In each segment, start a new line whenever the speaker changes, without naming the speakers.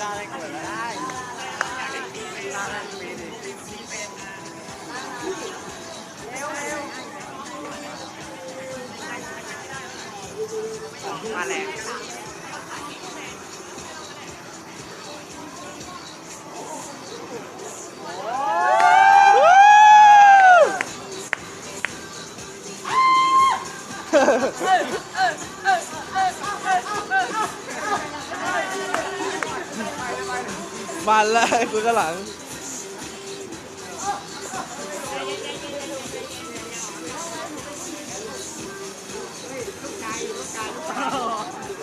ได้อะไรเกิดได้ได้อะไรมี มาแล้ว
มันแล้วไอ้คุณกหลัง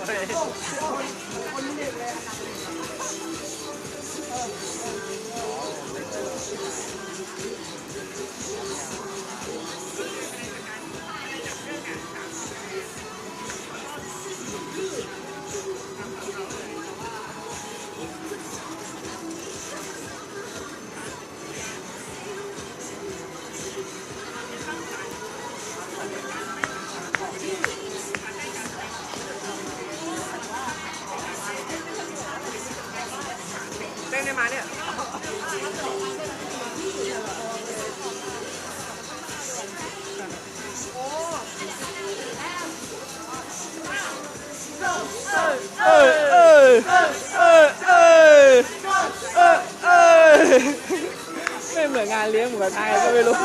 เต้ได้มาเนี่ย
เอ้ยเอ้ยเอ้ยเอ้ยเอ้ยเอ้ยไม่เหมือนงานเลี้ยงเหมูกระทะก็ไม่รู้